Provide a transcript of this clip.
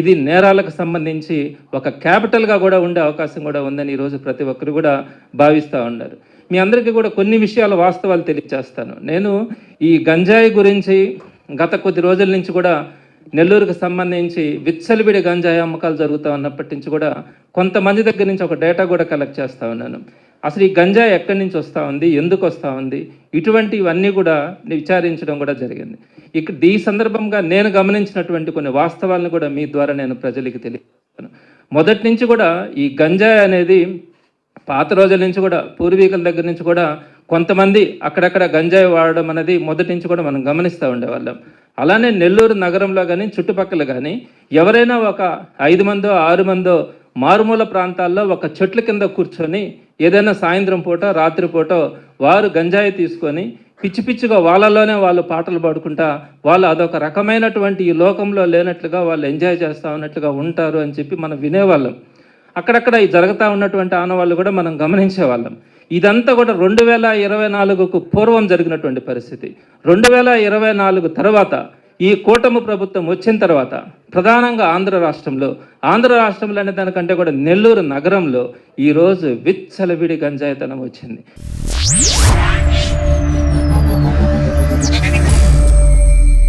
ఇది నేరాలకు సంబంధించి ఒక క్యాపిటల్గా కూడా ఉండే అవకాశం కూడా ఉందని ఈరోజు ప్రతి ఒక్కరు కూడా భావిస్తూ ఉన్నారు. మీ అందరికీ కూడా కొన్ని విషయాల వాస్తవాలు తెలియచేస్తాను. నేను ఈ గంజాయి గురించి గత కొద్ది రోజుల నుంచి కూడా నెల్లూరుకు సంబంధించి విచ్చలవిడి గంజాయి అమ్మకాలు జరుగుతూ ఉన్నప్పటి నుంచి కూడా కొంతమంది దగ్గర నుంచి ఒక డేటా కూడా కలెక్ట్ చేస్తూ ఉన్నాను. అసలు ఈ గంజా ఎక్కడి నుంచి వస్తూ ఉంది? ఎందుకు వస్తూ ఉంది? ఇటువంటివన్నీ కూడా విచారించడం కూడా జరిగింది. ఇక ఈ సందర్భంగా నేను గమనించినటువంటి కొన్ని వాస్తవాలను కూడా మీ ద్వారా నేను ప్రజలకు తెలియజేస్తాను. మొదటి నుంచి కూడా ఈ గంజా అనేది పాత రోజుల నుంచి కూడా పూర్వీకుల దగ్గర నుంచి కూడా కొంతమంది అక్కడక్కడ గంజాయి వాడడం అనేది మొదటి నుంచి కూడా మనం గమనిస్తూ ఉండేవాళ్ళం. అలానే నెల్లూరు నగరంలో కానీ చుట్టుపక్కల కానీ ఎవరైనా ఒక ఐదు మందో ఆరు మందో మారుమూల ప్రాంతాల్లో ఒక చెట్ల కింద కూర్చొని ఏదైనా సాయంత్రం పూట రాత్రిపూట వారు గంజాయి తీసుకొని పిచ్చి పిచ్చిగా వాళ్ళలోనే వాళ్ళు పాటలు పాడుకుంటా వాళ్ళు అదొక రకమైనటువంటి ఈ లోకంలో లేనట్లుగా వాళ్ళు ఎంజాయ్ చేస్తూ ఉన్నట్లుగా ఉంటారు అని చెప్పి మనం వినేవాళ్ళం. అక్కడక్కడ ఈ జరుగుతూ ఉన్నటువంటి ఆనవాళ్ళు కూడా మనం గమనించేవాళ్ళం. ఇదంతా కూడా రెండు వేల ఇరవై నాలుగుకు పూర్వం జరిగినటువంటి పరిస్థితి. రెండు వేల ఇరవై నాలుగు తర్వాత ఈ కూటమి ప్రభుత్వం వచ్చిన తర్వాత ప్రధానంగా ఆంధ్ర రాష్ట్రంలో ఆంధ్ర రాష్ట్రంలో అనే దానికంటే కూడా నెల్లూరు నగరంలో ఈరోజు విచ్చలవిడి గంజాయితనం వచ్చింది.